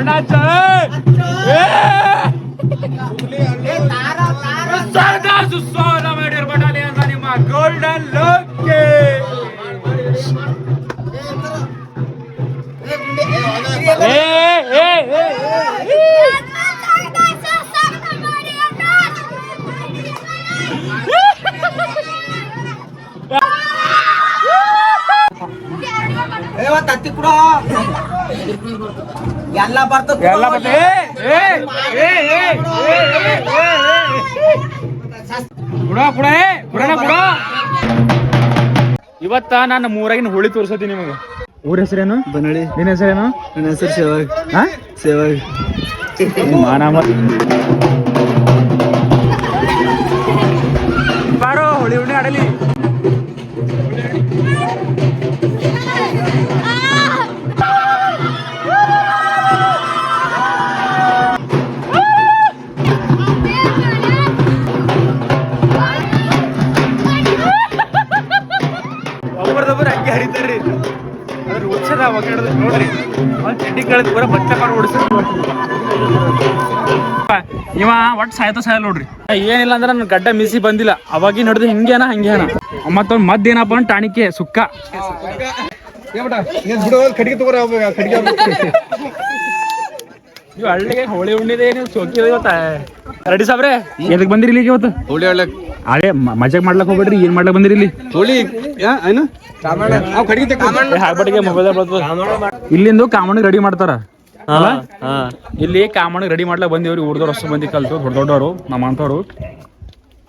ಅಚ್ಚರಿ ಬಣ್ಣ ಹಚ್ಚ ಸರ್ದಾ ಸುಸ್ವಾದ ಮಾಡಿರ್ ಬಟಾಲಿ ಅಂತ ನಿಮ್ಮ ಗೋಲ್ಡನ್ ಲೋಕೆ ಏ ಏ ಏ ತತ್ತಿ ಕೂಡ ಎಲ್ಲ ಬರ್ತದೆ ಎಲ್ಲ ಬುಡ ಬುಡ ಬುಡ ಇವತ್ತ ನಾನು ಮೂರಾಗಿನ ಹುಳಿ ತೋರ್ಸತೀನಿ ನಿಮಗೆ. ಊರ ಹೆಸರೇನು? ಬನ್ನಡಿ ನಿನ್ನ ಹೆಸರೇನು? ನನ್ನ ಹೆಸರು ಸೇವಾಗ್ ಹಾ? ಸೇವಾಗ್ ಬಾರೋ ಹುಳಿ ಹುಣ್ಣಿ ಆಡಲಿ. ಕಳೆದು ಪೂರ ಬಚ್ಚ ಕಾರ್ ಓಡಿಸ್ರಿ ಇವ ಒಟ್ಟು ಸಾಯ್ತ ಸಾಯಲ್ ನೋಡ್ರಿ. ಏನಿಲ್ಲ ಅಂದ್ರೆ ನನ್ ಗಡ್ಡ ಮಿಸಿ ಬಂದಿಲ್ಲ. ಅವಾಗಿನ ಹಿಡಿದು ಹಿಂಗೇನ ಹಂಗೇನ ಮತ್ತೊಂದು ಮದ್ ಏನಪ್ಪ ಅಂದ್ರೆ ಟಾಣಿಕೆ ಸುಕ್ಕ. ಕಡಿಗೆ ತಗೋರ ಕಡಿಗೆ ಇವ್ ಹಳ್ಳಿಗೆ ಹೋಳಿ ಉಣ್ಣಿದೆ ನೀವು ಚೌಕಿ ಇವತ್ತ. ರೆಡಿ ಸಾಬ್ರೆ? ಎದಕ್ ಬಂದಿರಿ ಇಲ್ಲಿಗೆ ಇವತ್ತು? ಹೋಳಿ ಹೇಳಕ್ ಅದೇ ಮ- ಮಜಾಕ್ ಮಾಡ್ಲಕ್ ಹೋಗ್ಬೇಡ್ರಿ ಏನ್ ಮಾಡ್ಲಕ್ ಬಂದಿರಿ ಇಲ್ಲಿ? ಹೋಳಿ ಏನು? ಮೊಬೈಲ್ ಇಲ್ಲಿಂದು ಕಾಮಣ್ಣಿಗೆ ರೆಡಿ ಮಾಡ್ತಾರ. ಇಲ್ಲಿ ಕಾಮಣ್ಣಿಗೆ ರೆಡಿ ಮಾಡ್ಲಕ್ ಬಂದಿವ್ರಿ ಊರ್ದವ್ರು ಅಷ್ಟು ಮಂದಿ ಕಲ್ತು ದೊಡ್ಡ ದೊಡ್ಡವರು ನಮ್ಮ ಅಂತವ್ರು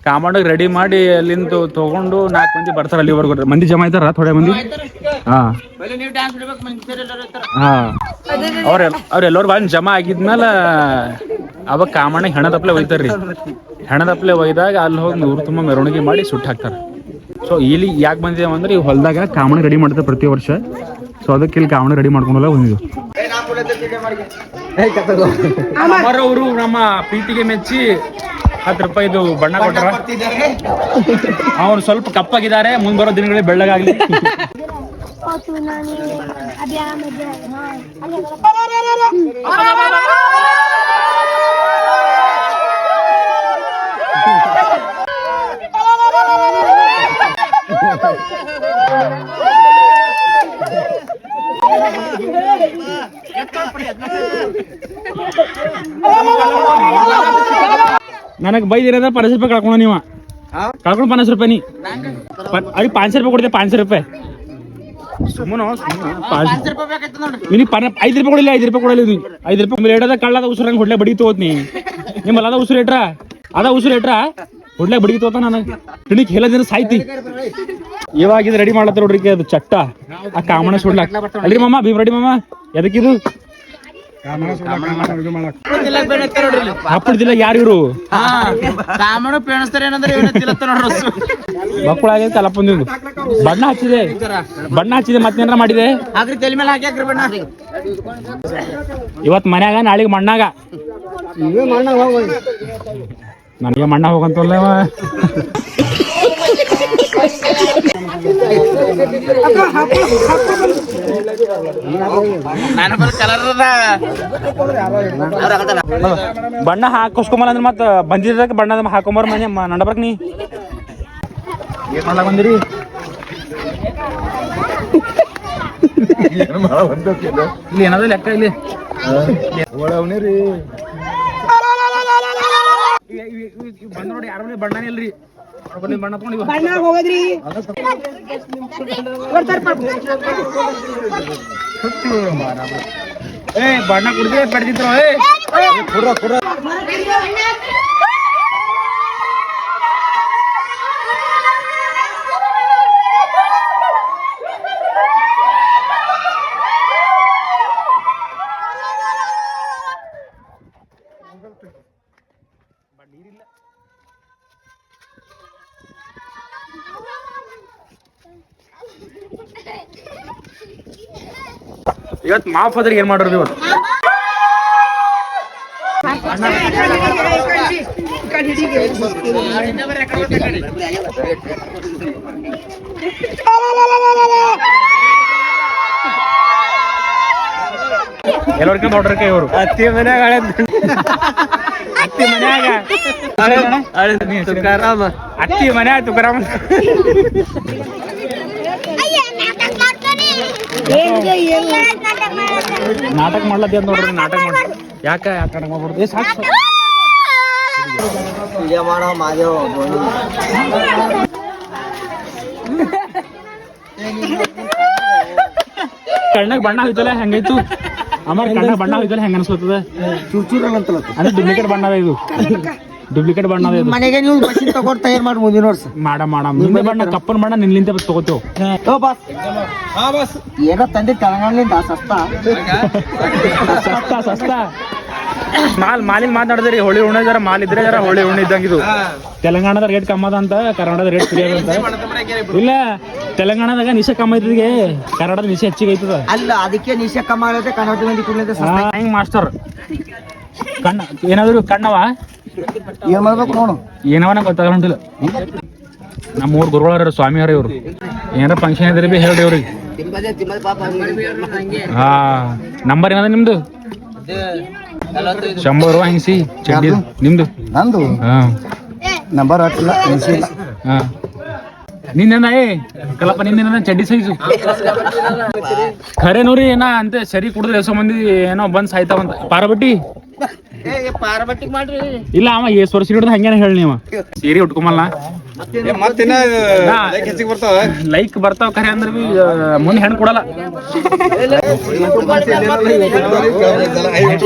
ಕಾಮಣಿಗೆ ರೆಡಿ ಮಾಡಿ ಅಲ್ಲಿಂದ ತಗೊಂಡು ನಾಲ್ಕು ಮಂದಿ ಬರ್ತಾರ ಅಲ್ಲಿವರೆಗೂ. ಮಂದಿ ಜಮಾ ಇದಾರ ಥೋಡೆ ಮಂದಿ? ಹಾಂ. ಹಾ. ಅವ್ರ ಅವ್ರೆಲ್ಲರೂ ಬಂದು ಜಮಾ ಆಗಿದ್ಮೇಲೆ ಅವಾಗ ಕಾಮಣ್ಣ ಹೆಣದಪ್ಲೆ ಒಯ್ತಾರ್ರಿ. ಹೆಣದಪ್ಲೆ ಒಯ್ದಾಗ ಅಲ್ಲಿ ಹೋಗಿ ನೂರು ತುಂಬ ಮೆರವಣಿಗೆ ಮಾಡಿ ಸುಟ್ಟು ಹಾಕ್ತಾರೆ. ಸೊ ಇಲ್ಲಿ ಯಾಕೆ ಬಂದಿದ್ದೇವೆ ಅಂದ್ರೆ ಈ ಹೊಲದಾಗ ಕಾಮಣ ರೆಡಿ ಮಾಡ್ತಾರೆ ಪ್ರತಿ ವರ್ಷ. ಸೊ ಅದಕ್ಕೆ ಇಲ್ಲಿ ಕಾಮಣ ರೆಡಿ ಮಾಡ್ಕೊಂಡಲ್ಲ ಬಂದಿದ್ದು. ಅವರು ನಮ್ಮ ಪ್ರೀತಿಗೆ ಮೆಚ್ಚಿ ಹತ್ತು ರೂಪಾಯಿದು ಬಣ್ಣ ಕೊಟ್ಟರ ಅವ್ರು ಸ್ವಲ್ಪ ಕಪ್ಪಾಗಿದ್ದಾರೆ ಮುಂದ್ ಬರೋ ದಿನಗಳಲ್ಲಿ ಬೆಳ್ಳಗಾಗ್ಲಿ. ನನಗೆ ಬೈದಿರೋದ ಪನ್ನಸ್ ರೂಪಾಯಿ ಕಳ್ಕೊಂಡು ನೀವ. ಕಳ್ಕೊಂಡು ಪನ್ನಸ್ ರೂಪಾಯಿ ನೀ. ಅವ್ರಿಗೆ ಪಾಂಚ್ ರೂಪಾಯಿ ಕೊಡ್ತೀವಿ ಪಾಂಚ್ ರೂಪಾಯಿ. ಸುಮ್ಮನೆ ಪನ್ನ ಐದು ರೂಪಾಯಿ ಕೊಡಿಲ್ಲ ಐದು ರೂಪಾಯಿ ಕೊಡಲಿಲ್ಲ ನೀ. ಐದು ರೂಪಾಯಿ ಎಡದ ಕಳ್ಳದ ಉಸಿರಂಗೆ ಹೊಡ್ಲೆ ಬಡಿ ತೋತ್ನಿ ನಿಮ್ಮಲ್ಲ ಅದ ಉಸಿರು ಇಟ್ರ? ಅದ ಉಸಿರು ಇಟ್ರ? ಹೊಡ್ಲೆ ಬಡಿ ತೋತ ನನಗೆ. ತಿಣಿಕ್ ಹೇಳದಿನ ಸಾಯ್ತಿ. ಇವಾಗ ಇದು ರೆಡಿ ಮಾಡ್ಲತ್ತ ನೋಡ್ರಿ ಅದು ಚಟ್ಟ. ಆ ಕಾಮಣ ಸುಡ್ಲಾಕ್ ಅಲ್ರಿ ಮಾಮ ಭೀಮ್ ರೆಡಿ ಮಾಮ? ಎದಕ್ಕಿದು ಹಪ್ಪಳದಿಲ್ಲ ಯಾರು ಇವರು? ಕಾಮಣ ಪೇಣಿಸ್ತಾರೆ ಏನಂದ್ರೆ ನೋಡ್ರಿ ಮಕ್ಕಳಾಗಿದೆ ಕಲಪಂದಿದ್ದು ಬಣ್ಣ ಹಚ್ಚಿದೆ. ಬಣ್ಣ ಹಚ್ಚಿದೆ ಮತ್ತೇನಾರ ಮಾಡಿದೆ? ತಲೆ ಮೇಲೆ ಹಾಕಿ ಬಣ್ಣ. ಇವತ್ ಮನ್ಯಾಗ ನಾಳೆಗೆ ಮಣ್ಣಾಗ. ಇವೇ ಮಣ್ಣ ಹೋಗಿ ನನಗೆ ಮಣ್ಣ ಹೋಗಂತಲ್ಲ ಬಲ್ ಕಲರ್ ಬಣ್ಣ ಹಾಕೋಸ್ಕೊಂಬಲ್ಲ ಅಂದ್ರೆ ಮತ್ತೆ ಬಂದಿದ್ದಕ್ಕೆ ಬಣ್ಣ ಹಾಕೊಂಬರ್ ಮನೆ ನಡಬರ್ಕ್ ನೀ ಏನ್ ಬಂದಿರಿ ಇಲ್ಲಿ ಏನದ ಲೆಕ್ಕ ಇಲ್ಲಿ ಬಂದ್ ನೋಡಿ ಯಾರ ಬಣ್ಣ ಬಣ್ಣನೇ ಇಲ್ರಿ ಬಣ್ಣ ತಗೊಂಡು ಇವ. ಏ ಬಣ್ಣ ಕುಡ್ದೆ ಪಡೆದಿದ್ರು ಏ ಇವತ್ತು ಮಾಫ್ ಆದ್ರೆ ಏನ್ ಮಾಡೋರು ಇವತ್ತು? ಎಲ್ಲರಿಗೂ ನೋಡ್ರಿ ಕೈ ಇವರು. ಅತ್ತಿ ಮನ್ಯಾಗ ಅತ್ತಿ ಮನ್ಯಾಗ. ತುಕಾರಾಮ ಅತ್ತಿ ಮನ್ಯಾಗ ತುಕರಾಮ. ನಾಟಕ ಮಾಡ್ಲತ್ತಿ ಅಂತ ನೋಡ್ರಿ ನಾಟಕ ಮಾಡ ಯಾಕ ಯಾಕ ನಾಟಕ ಮಾಡ್ಬಾರ್ದು? ಏ ಸಾಕು ಸಾಕು. ಮಾಡೋ ಮಾದೇವ ಕಣ್ಣಾಗ ಬಣ್ಣ ಹೋಯ್ತಲ್ಲ ಹೆಂಗಾಯ್ತು ಅಮ್ಮ ಕಣ್ಣಾಗ ಬಣ್ಣ ಹೋಯ್ತಲ್ಲ ಹೆಂಗ ಅನ್ಸ್ಕೊತದ ಚೂರ್ ಅಂತಲ್ಲ ಅಂದ್ರೆ ಡುಪ್ಲಿಕೇಟ್ ಬಣ್ಣ ಇದು. ಡುಪ್ಲಿಕೇಟ್ ಬಣ್ಣ ಅದ ಇದು ಮನೆಗೆ ನೀವು ಮಷಿನ್ ತಗೊಂಡ್ ತಯಾರು ಮಾಡಿ ಮುಂದಿನ ವರ್ಷ. ಮಾಡ ಮಾಡ. ನಿಂದ ಬಣ್ಣ ಕಪ್ಪನ್ ಬಣ್ಣ ನಿನ್ನಿಂದ ತಗೋತೇವ್ ಓ ಬಸ್ ಏನೋ ತಂದೆ ತೆಲಂಗಾಣದಿಂದ ಸಸ್ತಾ. ಸಸ್ತಾ ಸಸ್ತಾ. ಮಾಲ್ ಮಾಲಿನ ಮಾತಾಡಿದ್ರಿ. ಹೋಳಿ ಉಣ್ಣೆ ಜರ ಮಾಲ್ ಇದ್ರೆ ಜರ ಹೋಳಿ ಉಣ್ಣೆ ಇದ್ದಂಗ ಇದು. ತೆಲಂಗಾಣದ ರೇಟ್ ಕಮ್ಮ ಅದ ಅಂತ ಕರ್ನಾಟಕದ ರೇಟ್ ಫ್ರೀ ಅದ ಅಂತ. ಇಲ್ಲ ತೆಲಂಗಾಣದಾಗ ನಿಶ ಕಮ್ಮ ಐತದಿಗೆ ಕನ್ನಡದ ನಿಶೆ ಹೆಚ್ಚಿಗೆ ಐತದ. ಅಲ್ಲ ಅದಕ್ಕೆ ನಿಶ ಕಮ್ಮ ಆಗುತ್ತೆ ಕನ್ನಡ ಮಂದಿ ಹಾ, ಹೆಂಗ್ ಮಾಸ್ಟರ್? ಕಣ್ಣ ಏನಾದ್ರು ಕಣ್ಣವ? ಏನ್ ಮಾಡ್ಬೇಕು ನೋಡು. ಏನವನ ಗೊತ್ತಾಗಲ್ಲ ಹೊಂಟಿಲ್ಲ ನಮ್ಮ ಊರ್ ಸ್ವಾಮಿ ಅವ್ರ ಇವ್ರು. ಏನಾರ ಫಂಕ್ಷನ್ ಇದ್ರೆ ಬಿ ಹೇಳ್ರಿ ಇವ್ರಿಗೆ. ಹಾ ನಂಬರ್ ಏನದ ನಿಮ್ದು? ಶಂಬರು ಹಿಂಸಿ ಚಡ್ಡಿ ನಿಮ್ದು? ನಂದು? ಹಾ. ನಂಬರ್ ಹಾಕಿಲ್ಲ ಇಲ್ಲ. ಹಾ. ನಿನ್ನೆನ ಏ ಕಲಪ್ಪ ನಿನ್ನೆನ ಚಡ್ಡಿ ಸೈಜು. ಖರೆ ನೋಡ್ರಿ ಏನ ಅಂತ ಸರಿ ಕುಡಿದ್ರೆ ಎಷ್ಟೋ ಮಂದಿ ಏನೋ ಬಂದ್ ಸಾಯ್ತಾವಂತ. ಪಾರಬಟ್ಟಿ ಇಲ್ಲ ಅವ ಏಸ್ ವರ್ಷ ಹಿಡಿದು ಹಂಗೇನ ಹೇಳಿ ನೀವು. ಸೀರೆ ಉಟ್ಕೊಂಬಲ್ಲ. ಮತ್ತಿನ್ನ ಹೆಚ್ಚಿಗೆ ಬರ್ತಾವ? ಲೈಕ್ ಬರ್ತಾವ ಖರೆ ಅಂದ್ರೆ ಬಿ ಮುಂದೆ ಹೆಣ್ಣು ಕೊಡಲ್ಲ.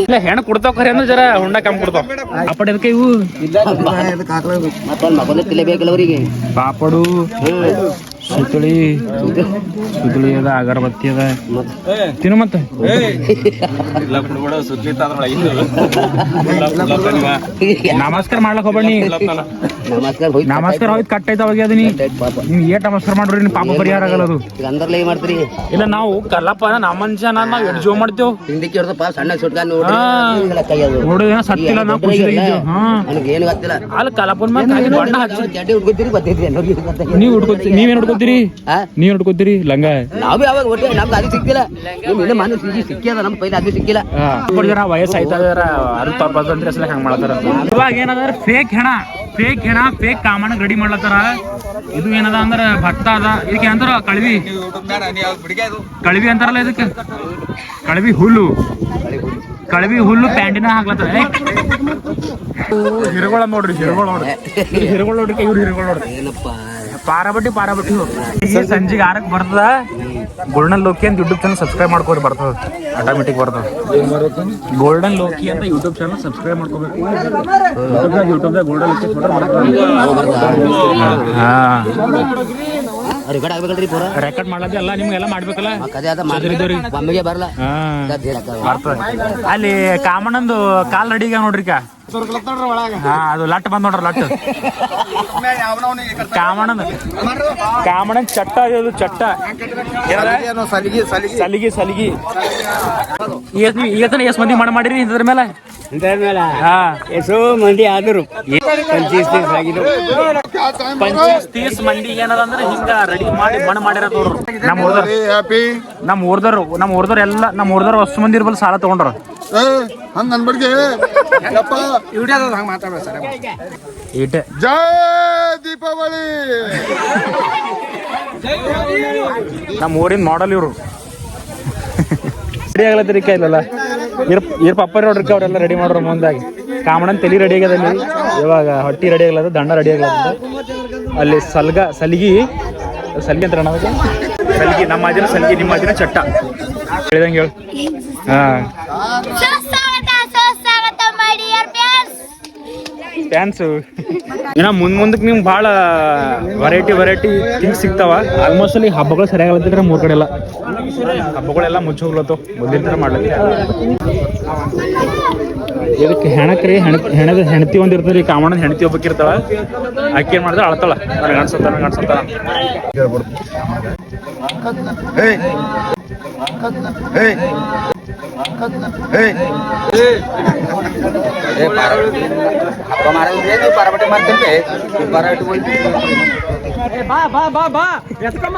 ಇಲ್ಲ ಹೆಣ್ಣು ಕೊಡ್ತಾವ ಖರೆ ಅಂದ್ರೆ ಜರ ಹುಂಡ ಕಮ್ಮಿ ಕೊಡ್ತಾವ. ಪಾಪಡ್ ಎದಕ್ಕೆ ಇವು? ಮತ್ತೊಂದು ಪಾಪಡು. ಸುತ್ತಳಿ ಸುತ್ತಳಿ ಅದ ಅಗರಬತ್ತಿ ಅದ. ತಿನ್ನು ಮತ್ತೆ. ನಮಸ್ಕಾರ ಮಾಡ್ಲಕ್ ಹೋಗ್ಬೇಡಿ. ನಮಸ್ಕಾರ ಹೋಯ್ತು. ಕಟ್ ಐತ ಅವಾಗ ಅದೀನಿ. ನೀವ್ ಏಟ್ ನಮಸ್ಕಾರ ಮಾಡ್ರಿ ನಿಮ್ ಪಾಪ ಪರಿಹಾರ ಆಗಲ್ಲ ಅದು. ಅಂದ್ರಲ್ಲ ಏನ್ ಮಾಡ್ತೀರಿ? ಇಲ್ಲ ನಾವು ಕಲ್ಲಪ್ಪ ನಮ್ಮ ಮನುಷ್ಯ ನಾವ್ ಎಡ್ ಜೋ ಮಾಡ್ತೇವ್? ಹಿಂದಕ್ಕೆ ಹಿಡ್ದಪ್ಪ ಸಣ್ಣ ಸುಟ್ಕ ನೋಡಿ ಸತ್ತಿಲ್ಲ ನಾವು ಖುಷಿ ಹಾ. ಏನು ಗೊತ್ತಿಲ್ಲ. ಅಲ್ಲಿ ಕಲಪನ್ ಮೇಲೆ ನೀವು ಹುಡ್ಕೋತೀರಿ ನೀವೇನ್ ಹುಡ್ಕೋತೀರಿ ಹಾ? ನೀವ್ ನೋಡ್ಕೊತೀರಿ? ಲಂಗ. ನಾವು ಯಾವಾಗ ಹೊಟ್ಟೆ ನಮ್ಗೆ ಅದು ಸಿಕ್ಕಿಲ್ಲ ನಿಮ್ ಇನ್ನ ಮನೆ ಸಿಗಿ ಸಿಕ್ಕಿದ ನಮ್ಮ ಪೈಲ ಅದು ಸಿಕ್ಕಿಲ್ಲ ಜನ ವಯಸ್ಸು ಆಯ್ತಾ ಅರ್ಧ ಬಂದ್ರೆ ಅಸಲ ಹಂಗ ಮಾಡ್ತಾರ ಇವಾಗ ಏನದ ಫೇಕ್ ಹೆಣ ಫೇಕ್ ಹೆಣ ಫೇಕ್ ಕಾಮಣ್ಣ ರೆಡಿ ಮಾಡ್ಲತ್ತಾರ. ಇದು ಏನದ ಅಂದ್ರ ಭತ್ತ ಅದ. ಇದಕ್ಕೆ ಅಂತಾರ ಕಳವಿ. ಕಳವಿ ಅಂತಾರಲ್ಲ ಇದಕ್ಕೆ? ಕಳವಿ ಹುಲ್ಲು. ಕಳವಿ ಹುಲ್ಲು ಪ್ಯಾಂಟಿನ ಹಾಕ್ಲತ್ತಾರ. ಹಿರುಗಳ ಹಿರಗೊಳ ನೋಡ್ರಿ ಹಿರುಗಳ ನೋಡ್ರಿ. ಹಿರಗೊಳ ನೋಡ್ರಿ ಇವ್ರು ಹಿರುಗಳ ನೋಡ್ರಿ. ಏನಪ್ಪ? ಪಾರಬಟ್ಟಿ ಪಾರಬಟ್ಟಿ ಈಗ ಸಂಜೆಗೆ ಆರಕ್ಕೆ ಬರ್ತದ? ಗೋಲ್ಡನ್ ಲೋಕಿ ಅಂತ ಯೂಟ್ಯೂಬ್ ಚಾನಲ್ ಸಬ್ಸ್ಕ್ರೈಬ್ ಮಾಡ್ಕೊರಿ ಬರ್ತದ. ಆಟೋಮೆಟಿಕ್ ಬರ್ತದ. ಗೋಲ್ಡನ್ ಲೋಕಿ ಅಂತ ಯೂಟ್ಯೂಬ್ ಚಾನಲ್ ಸಬ್ಸ್ಕ್ರೈಬ್ ಮಾಡ್ಕೋಬೇಕು. ಯೂಟ್ಯೂಬ್ದಾಗ ಗೋಲ್ಡನ್ ಲೋಕಿ ಹಾ. ರೆಕಾರ್ಡ್ ಆಗ್ಬೇಕಲ್ರಿ ಪೂರ? ರೆಕಾರ್ಡ್ ಮಾಡ್ಲತ್ತಿ ಎಲ್ಲ ನಿಮ್ಗೆಲ್ಲ ಮಾಡ್ಬೇಕಲ್ಲ ಅದ ಒಮ್ಮೆಗೆ ಬರಲ್ಲ. ಅಲ್ಲಿ ಕಾಮಣ್ಣಂದು ಕಾಲ್ ರೆಡಿಗ ನೋಡ್ರಿ ಕಾ ಹಾ ಅದು ಲಟ್ ಬಂದ್ ನೋಡ್ರಿ ಲಟ್. ಕಾಮಣ್ಣನ. ಕಾಮಣ್ಣನ ಚಟ್ಟ ಅದು ಚಟ್ಟ? ಸಲಿಗೆ ಸಲಿಗೆ. ಸಲಿಗಿ ಎಷ್ಟ್ ಮಂದಿ ಮಾಡ ಮಾಡಿರಿ ಇದ್ರ ಮೇಲೆ? ಹಾ. ಎಷ್ಟೋ ಮಂದಿ ಆದರು. ಪಂಚೀಸ್ ತೀಸ್ ಆಗಿದ್ರು ಪಂಚೀಸ್ ತೀಸ್ ಮಂದಿ ಏನದ ಅಂದ್ರೆ ಹಿಂಗ ರೆಡಿ ಮಾಡಿ ಮಣ್ಣು ಮಾಡ್ಯಾರ ನಮ್ಮ ನಮ್ ಊರ್ದವ್ರು. ಹ್ಯಾಪಿ ನಮ್ ಊರ್ದವ್ರು ನಮ್ ಊರ್ದವ್ರು ಎಲ್ಲ ನಮ್ಮ ಊರ್ದವ್ರು ಅಷ್ಟು ಮಂದಿ ಇರ್ಬಲ್ ಸಾಲ ತಗೊಂಡ್ರ. ಹಂಗ ಅನ್ಬಡ್ಗೆ ಯಪ್ಪ. ಈಟೆ ಜೈ ದೀಪಾವಳಿ. ನಮ್ಮ ಊರಿನ ಮಾಡಲ್ ಇವರು. ರೆಡಿ ಆಗ್ಲತ್ತಿರಿ ಇಲ್ಲಲ್ಲ? ಇರ್ ಇರ್ ಪಪ್ಪ ನೋಡ್ರಿ ಅವರೆಲ್ಲ ರೆಡಿ ಮಾಡ್ರ ಮುಂದಾಗಿ. ಕಾಮಣ್ಣನ್ ತಲಿ ರೆಡಿ ಆಗ್ಯದ ಅಲ್ಲಿ ಇವಾಗ ಹೊಟ್ಟಿ ರೆಡಿ ಆಗ್ಲದ ದಂಡ ರೆಡಿ ಆಗ್ಲದ ಅಲ್ಲಿ ಸಲ್ಗ ಸಲಿಗಿ. ಸಲಿಗೆ ಅಂತ ಸಲಿಗೆ ಸಲಿಗಿ ನಮ್ಮ ಅಜ್ಜನ ಸಲಿಗೆ ನಿಮ್ಮ ಅಜ್ಜನ ಚಟ್ಟ. ಹೇಳಿದಂಗೆ ಹೇಳು. ಹಾ. ಸುಸ್ವಾಗತ ಸುಸ್ವಾಗತ ಮೈ ಡಿಯರ್ ಫ್ರೆಂಡ್ಸ್ ಥ್ಯಾಂಕ್ಸು ಇನ್ನ ಮುಂದ್ ಮುಂದಕ್ಕೆ ನಿಮ್ಗೆ ಭಾಳ ವೆರೈಟಿ ವೆರೈಟಿ ಥಿಂಗ್ಸ್ ಸಿಗ್ತಾವ. ಆಲ್ಮೋಸ್ಟ್ ಅಲ್ಲಿ ಹಬ್ಬಗಳು ಸರಿಯಾಗಿ ಆಗ್ಲತ್ತಿದ್ರೆ ಮೂರ್ ಕಡೆ ಎಲ್ಲ. ಹಬ್ಬಗಳೆಲ್ಲ ಮುಚ್ಚಿ ಹೋಗ್ಲತ್ತು ಮುಂದಿನ ಥರ ಮಾಡ್ಲತ್ತಿ. ಇದಕ್ಕೆ ಹೆಣಕ್ರಿ ಹೆಣ ಹೆಣದ ಹೆಣತಿ ಒಂದ್ ಇರ್ತದ್ರಿ ಕಾಮಣ್ಣದ ಹೆಣತಿ ಒಬ್ಬಕ್ಕಿರ್ತಾಳ ಆಕೆ ಏನ್ ಮಾಡಿದ್ರೆ ಅಳ್ತಾಳ. ನನಗೆ ಅನ್ಸತ್ತ ನನಗೆ ಅನ್ಸತ್ತ ಏಯ್ ಏಯ್ ಹಬ್ಬ ಮಾಡೋದ್ರೆ ನೀವು ಪರಬಟ್ಟೆ ಮಾಡ್ತೇವೆ ಪರಬಟ್ಟೆ ಹೋಯ್ತು ಬಾ ಬಾ ಬಾ ಬಾ ಎತ್ಕಮ್ಮ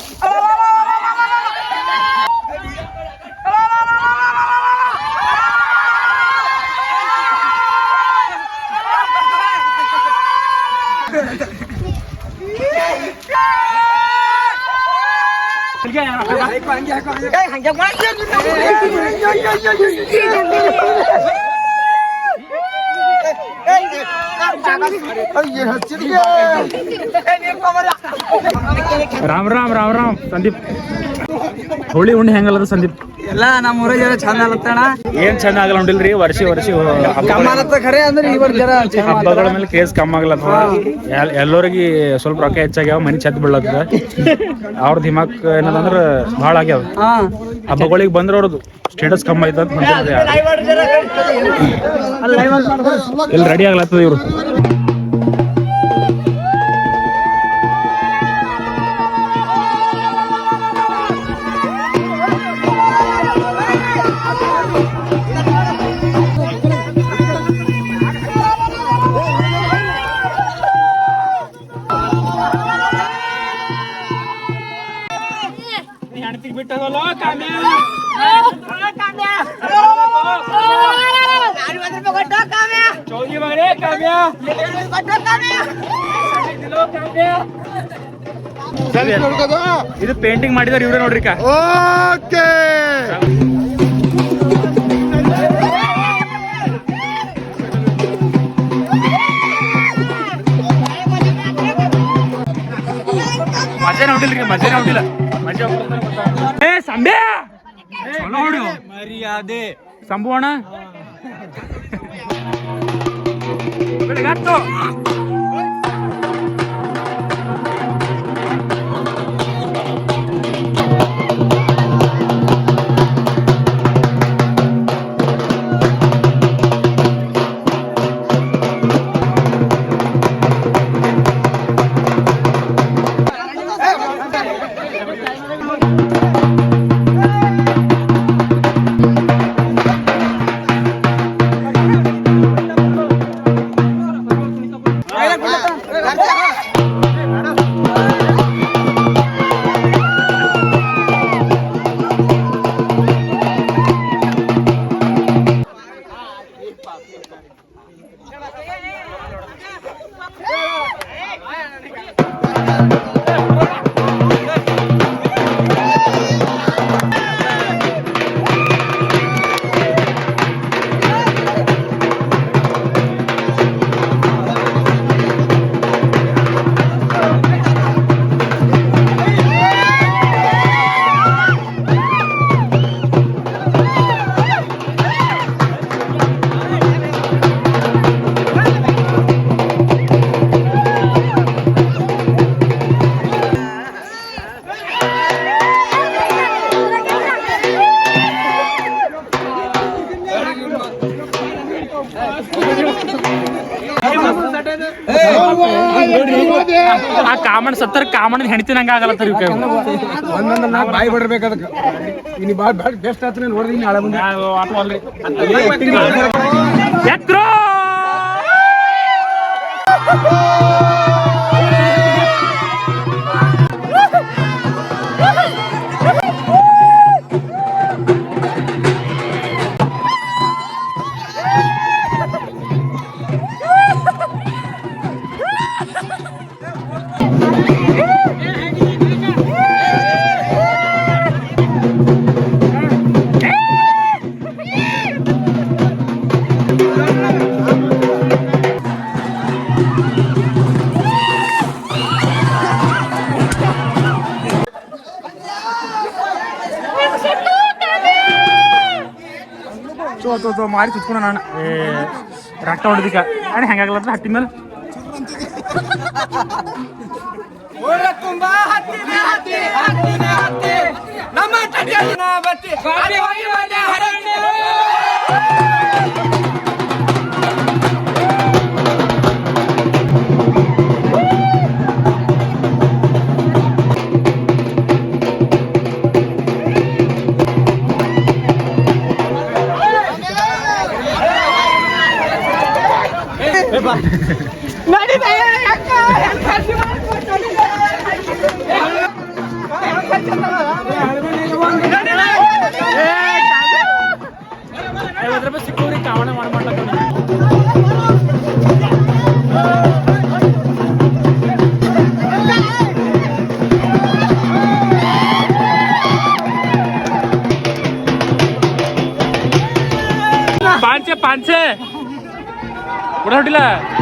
ರಾಮ್ ರಾಮ್ ರಾಮ್ ರಾಮ್ ಸಂದೀಪ್. ಹೋಳಿ ಉಂಡೆ ಹೆಂಗಲ್ಲದ ಸಂದೀಪ್? ಎಲ್ಲ ನಮ್ಮ ಊರ ಜನ ಚಂದ ಅಲ್ಲತ್ತಣ ಏನ್ ಚಂದ ಆಗಲ್ಲ ಉಂಡಿಲ್ರಿ ವರ್ಷ ವರ್ಷ ಕಮ್ಮ ಅಲ್ಲತ್ತ ಖರೆ ಅಂದ್ರೆ ಇವಾಗ ಜನ ಹಬ್ಬಗಳ ಮೇಲೆ ಕೇಸ್ ಕಮ್ಮಿ ಆಗ್ಲತ್ತ ಎಲ್- ಎಲ್ಲರಿಗೆ ಸ್ವಲ್ಪ ರೊಕ್ಕ ಹೆಚ್ಚಾಗ್ಯಾವ ಮನಿ ಚತ್ ಬೀಳತ್ತದ. ಅವ್ರ ದಿಮಾಕ್ ಏನದಂದ್ರ ಭಾಳ ಆಗ್ಯಾವ. ಹಬ್ಬಗಳಿಗೆ ಬಂದ್ರ ಅವ್ರದ್ದು ಸ್ಟೇಟಸ್ ಕಮ್ಮಿ ಆಯ್ತು ಅಂತ ಇಲ್ಲಿ ರೆಡಿ ಆಗ್ಲತ್ತದ ಇವ್ರು? ಇದು ಪೇಂಟಿಂಗ್ ಮಾಡಿದಾರೆ ಇವ್ರೆ ನೋಡ್ರಿ ಕಾ ಓಕೆ ಮಜಾ ನೋಡಿಲ್ರಿ ಮಜಾ ನೋಡಿಲ್ಲ ಮಜಾ ಏ ಸಂಬ್ಯಾ ಚಲೋ ಹೊಡು ಮರ್ಯಾದೆ ಸಂಭವಣ ¡Pero gato! ಆ ಕಾಮಣ್ಣ ಸತ್ತರ ಕಾಮಣ್ಣ ಹೆಣ್ತಿ ನಂಗ ಆಗಲ್ಲ ಇವ್ ಕೈ. ಒಂದೊಂದು ನಾ ಬಾಯಿ ಬಿಡ್ಬೇಕು ಅದಕ್ಕೆ. ಇನ್ನು ಭಾಳ ಭಾಳ ಬೆಸ್ಟ್ ಆತ್ರ ನೋಡ್ರಿ ನಾಳೆ ಮುಂದೆ. ಎಕ್ರೋ ತೋ ಮಾರಿ ಸುತ್ಕೊಂಡ ನಾನು. ಏ ರಕ್ತ ಹೊಡೆದಿಕ್ಕ. ಅಣ್ಣ ಹೆಂಗಾಗಲತ್ತ ಹಟ್ಟಿ ಮೇಲೆ? Bye-bye. that.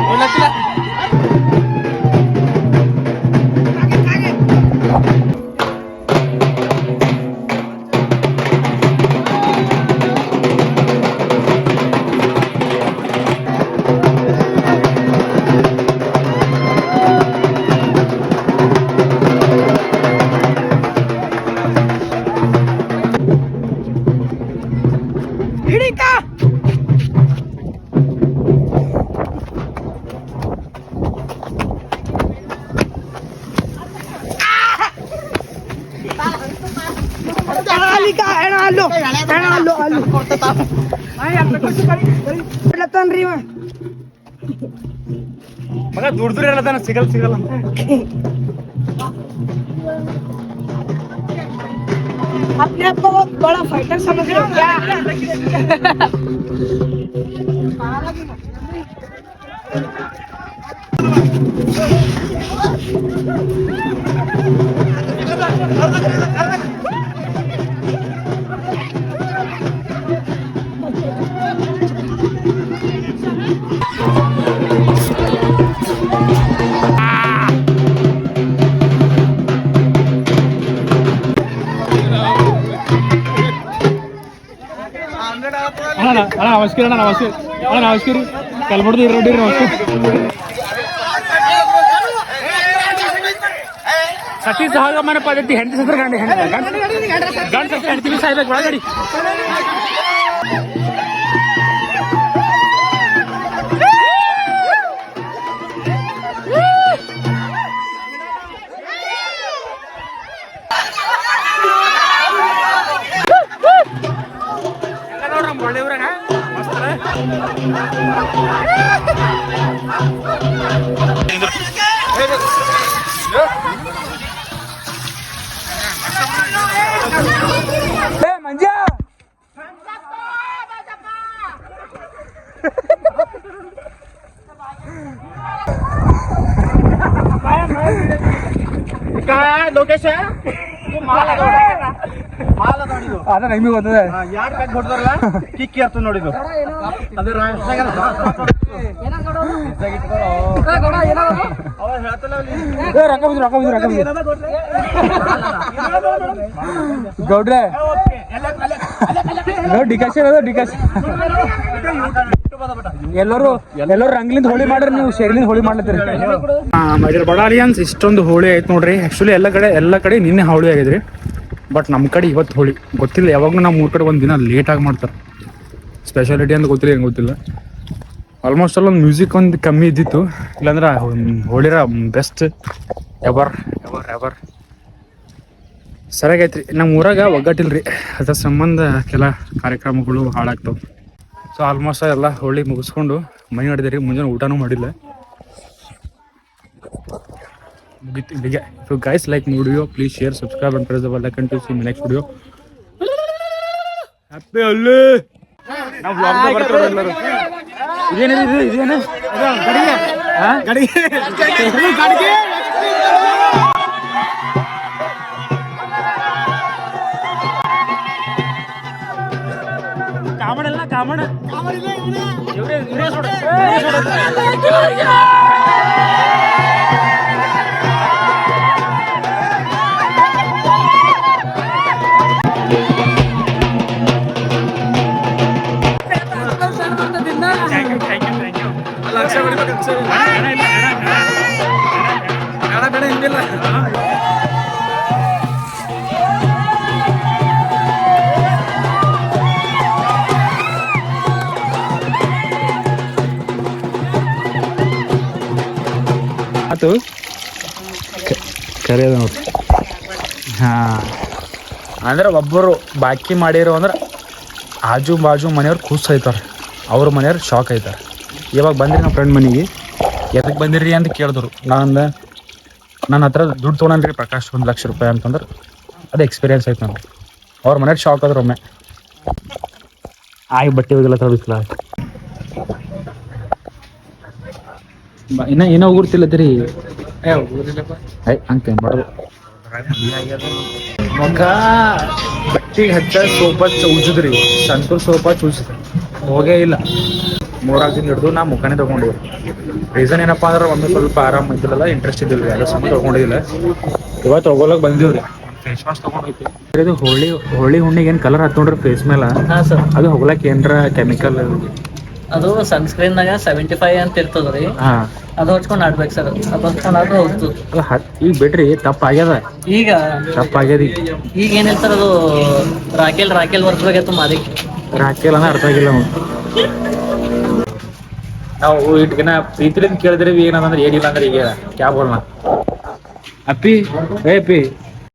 ದೂರ ದೂರ ಇರಲ್ಲ ಸಿಗಲ್ಲ ಸಿಗಲ್ಲ अपने आप को बहुत बड़ा फाइटर समझ रहे हो क्या ಅಣ್ಣ ಅಣ್ಣ ನಮಸ್ಕಾರ ಅಣ್ಣ ನಮಸ್ಕಾರ ಅಣ್ಣ ನಮಸ್ಕಾರ ಕಲ್ಬಡ್ದು ಇರೋಡಿ ನಮಸ್ಕಾರ ಸತಿ ಸಹಗಮನ ಪದ್ಧತಿ ಹೆಂಡತಿ ಸತ್ರ ಗಂಡ ಹೆಂಡ ಗಂಡ ಸತ್ರ ಹೆಂಡತಿ ಸಾಯ್ಬೇಕು ಒಳಗಡಿ ಅದ. ಏ ಮಂಜ काय ಲೋಕೇಶ ಅದ ನಿಮಗೆ ಗೊತ್ತದೆ ಯಾರು ಕಟ್ ಕೊಡ್ತಾರಲ್ಲ ಕಿಕ್ಕಿ ಇರ್ತದೆ ನೋಡಿ ಅದು ರೊಕ್ಕ ಬಿದ್ರು ರೊಕ್ಕ ಬಿದ್ರು ರೊಕ್ಕ ಬಿದ್ರು ಗೌಡ್ರೆ ಡಿಕಾಶನ್ ಅದ ಡಿಕಾಶನ್ ಎಲ್ಲರೂ ಎಲ್ಲರೂ ರಂಗ್ಲಿಂದ ಹೋಳಿ ಮಾಡ್ರಿ ನೀವು ಶೇರ್ಲಿಂದ ಹೋಳಿ ಮಾಡ್ಲತ್ತೀರಿ ಮೈದರ್ ಬಡಾಲಿಯನ್ಸ್ ಇಷ್ಟೊಂದು ಹೋಳಿ ಆಯ್ತು ನೋಡ್ರಿ ಆಕ್ಚುಲಿ ಎಲ್ಲ ಕಡೆ ಎಲ್ಲ ಕಡೆ ನಿನ್ನೆ ಹೋಳಿ ಆಗಿದ್ರಿ ಬಟ್ ನಮ್ಮ ಕಡೆ ಇವತ್ತು ಹೋಳಿ. ಗೊತ್ತಿಲ್ಲ, ಯಾವಾಗಲೂ ನಮ್ಮ ಊರ್ ಕಡೆ ಒಂದು ದಿನ ಲೇಟಾಗಿ ಮಾಡ್ತಾರೆ. ಸ್ಪೆಷಾಲಿಟಿ ಅಂತ ಗೊತ್ತಿಲ್ಲ, ಏನು ಗೊತ್ತಿಲ್ಲ. ಆಲ್ಮೋಸ್ಟ್ ಅಲ್ಲ ಒಂದು ಮ್ಯೂಸಿಕ್ ಒಂದು ಕಮ್ಮಿ ಇದ್ದಿತ್ತು. ಇಲ್ಲಾಂದ್ರೆ ಹೋಳಿರ ಬೆಸ್ಟ್ ಎವರ್ ಎವರ್ ಎವರ್ ಸರಿಯಾಗೈತ್ರಿ ನಮ್ಮ ಊರಾಗ ಒಗ್ಗಟ್ಟಿಲ್ರಿ. ಅದ್ರ ಸಂಬಂಧ ಕೆಲ ಕಾರ್ಯಕ್ರಮಗಳು ಹಾಳಾಗ್ತವೆ. ಸೊ ಆಲ್ಮೋಸ್ಟ್ ಎಲ್ಲ ಹೋಳಿ ಮುಗಿಸ್ಕೊಂಡು ಮನೆ ನಡೆದಿರಿ ಮುಂಜಾನೆ ಊಟನೂ ಮಾಡಿಲ್ಲ. ಮುಗೀತು ಇಲ್ಲಿಗೆ so guys like video please share subscribe and press the bell icon to see next video happy ಅಲ್ಲಿ. ನಾವು ಬ್ಲಾಗ್ ಬರ್ತಾರೆ ಎಲ್ಲರೂ ಇದೇನಿದೆ ಇದೇನೆ ಇದೇನು ಗಡಿಗೆ. ಗಡಿಗೆ. ಗಡಿಗೆ? ಮಾತು? ಕರೆಯದ ನೋಡ್ರಿ ಹಾ. ಅಂದ್ರೆ ಒಬ್ಬರು ಬಾಕಿ ಮಾಡಿರೋ ಅಂದ್ರೆ ಆಜು ಬಾಜು ಮನೆಯವ್ರು ಖುಷ್ ಆಯ್ತಾರೆ ಅವ್ರ ಮನೆಯವ್ರು ಶಾಕ್ ಆಯ್ತಾರೆ. ಇವಾಗ ಬಂದ್ರಿ ನಮ್ಮ ಫ್ರೆಂಡ್ ಮನೆಗೆ. ಎದಕ್ಕೆ ಬಂದಿರಿ ಅಂತ ಕೇಳಿದ್ರು. ನಾನು ನನ್ನ ಹತ್ರ ದುಡ್ಡು ತೊಗೊಂಡ್ರಿ ಪ್ರಕಾಶ್ ಒಂದು ಲಕ್ಷ ರೂಪಾಯಿ ಅಂತಂದ್ರೆ. ಅದು ಎಕ್ಸ್ಪೀರಿಯನ್ಸ್ ಆಯ್ತು ನನಗೆ ಅವ್ರ ಮನೆಯವ್ರು ಶಾಕ್ ಆದ್ರೆ ಒಮ್ಮೆ. ಆಗಿ ಬಟ್ಟೆ ಹೋಗಿಲ್ಲ ತಗೋಬಿಸ್ಲ ಇನ್ನ ಏನೋ ಊರ್ತಿಲ್ಲತ್ರಿ ಐ ಹಂಗೆ ಮಾಡೋದು ಮುಖ ಬಟ್ಟಿಗೆ ಹಚ್ಚ ಸೋಪ ಉಜ್ಜಿದ್ರಿ. ಸಂತೂರ್ ಸೋಪ ಚೂಸಿದ್ರಿ ಹೋಗೇ ಇಲ್ಲ. ಮೂರಾರು ದಿನ ಹಿಡ್ದು ನಾ ಮುಖಾನೇ ತಗೊಂಡಿವಿ ರೀಸನ್ ಏನಪ್ಪಾ ಅಂದ್ರೆ ಒಂದು ಸ್ವಲ್ಪ ಆರಾಮ ಇದ್ದಿಲ್ಲ ಇಂಟ್ರೆಸ್ಟ್ ಇದ್ದಿಲ್ಲ ಎಲ್ಲ ಸಂಬಂಧ ತಗೊಂಡಿಲ್ಲ ಇವತ್ತು ತಗೊಳಕ್ ಬಂದಿವ್ರಿ. ಫೇಸ್ ವಾಶ್ ತಗೊಂಡೈತಿ ಇದು ಹೋಳಿ ಹೋಳಿ ಹುಣ್ಣಿಗೆ ಏನು ಕಲರ್ ಹತ್ತೊಂಡ್ರಿ ಫೇಸ್ ಮೇಲೆ? ಹಾಂ ಸರ್ ಅದು ಹೋಗ್ಲಕ್ಕೆ ಏನ್ರ ಕೆಮಿಕಲ್ ಅದು ಸನ್ಸ್ಕ್ರೀನ್ನಾಗ ಸೆವೆಂಟಿ ಫೈವ್ ಅಂತ ಇರ್ತದ್ರಿ ಹಾ. ಅದು ಹಚ್ಕೊಂಡ್ ಆಡ್ಬೇಕು ಸರ್. ಅದು ಹಚ್ಕೊಂಡ್ ಆದ್ರೆ ಹತ್- ಈಗ ಬಿಡ್ರಿ ತಪ್ಪ ಆಗ್ಯದ ಈಗ ತಪ್ಪ ಆಗ್ಯದ ಈಗ. ಈಗ ಏನ್ ಹೇಳ್ತಾರ ಅದು ರಾಕೆಲ್ ರಾಕೆಲ್ ವರ್ಸ್ಬೇಕಾಯ್ತು ಮಾರಿ ರಾಕೇಲ್ ಅನ್ನ ಅರ್ಥ ಆಗಿಲ್ಲ ಅವ್ನು. ನಾವು ಇಟ್ಕಿನ ಪ್ರೀತಿಲಿಂದ ಕೇಳಿದ್ರೆ ಏನಂದ್ರೆ ಏನಿಲ್ಲ ಅಂದ್ರೆ ಈಗ ಕ್ಯಾಬ್ ಅಪ್ಪಿ ಏ ಅಪ್ಪಿ